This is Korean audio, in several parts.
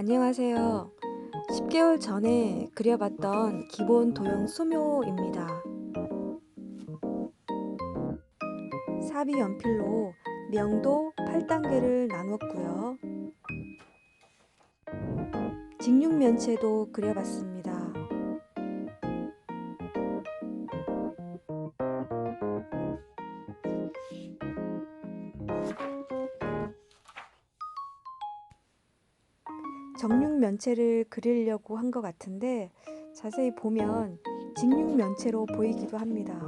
안녕하세요. 10개월 전에 그려봤던 기본 도형 수묘입니다. 사비 연필로 명도 8단계를 나눴고요. 직육면체도 그려봤습니다. 정육 면체를 그리려고 한 것 같은데 자세히 보면 직육 면체로 보이기도 합니다.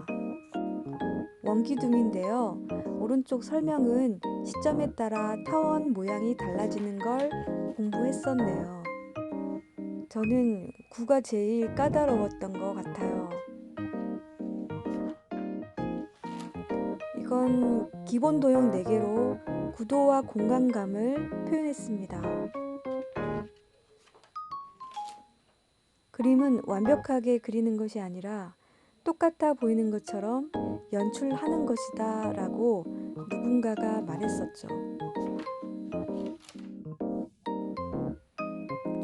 원기둥인데요. 오른쪽 설명은 시점에 따라 타원 모양이 달라지는 걸 공부했었네요. 저는 구가 제일 까다로웠던 것 같아요. 이건 기본 도형 4개로 구도와 공간감을 표현했습니다. 그림은 완벽하게 그리는 것이 아니라 똑같아 보이는 것처럼 연출하는 것이다 라고 누군가가 말했었죠.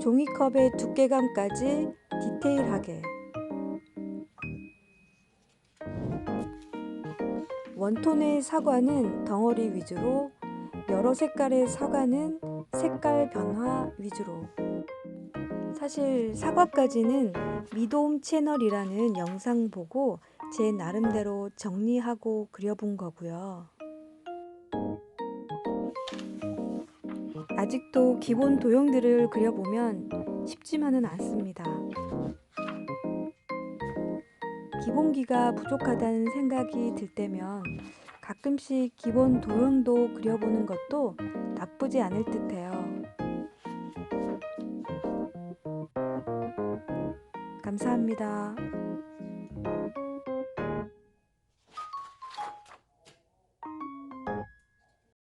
종이컵의 두께감까지 디테일하게. 원톤의 사과는 덩어리 위주로 여러 색깔의 사과는 색깔 변화 위주로 사실 사과까지는 미도움 채널이라는 영상 보고 제 나름대로 정리하고 그려본 거고요. 아직도 기본 도형들을 그려보면 쉽지만은 않습니다. 기본기가 부족하다는 생각이 들 때면 가끔씩 기본 도형도 그려보는 것도 나쁘지 않을 듯해요. 감사합니다.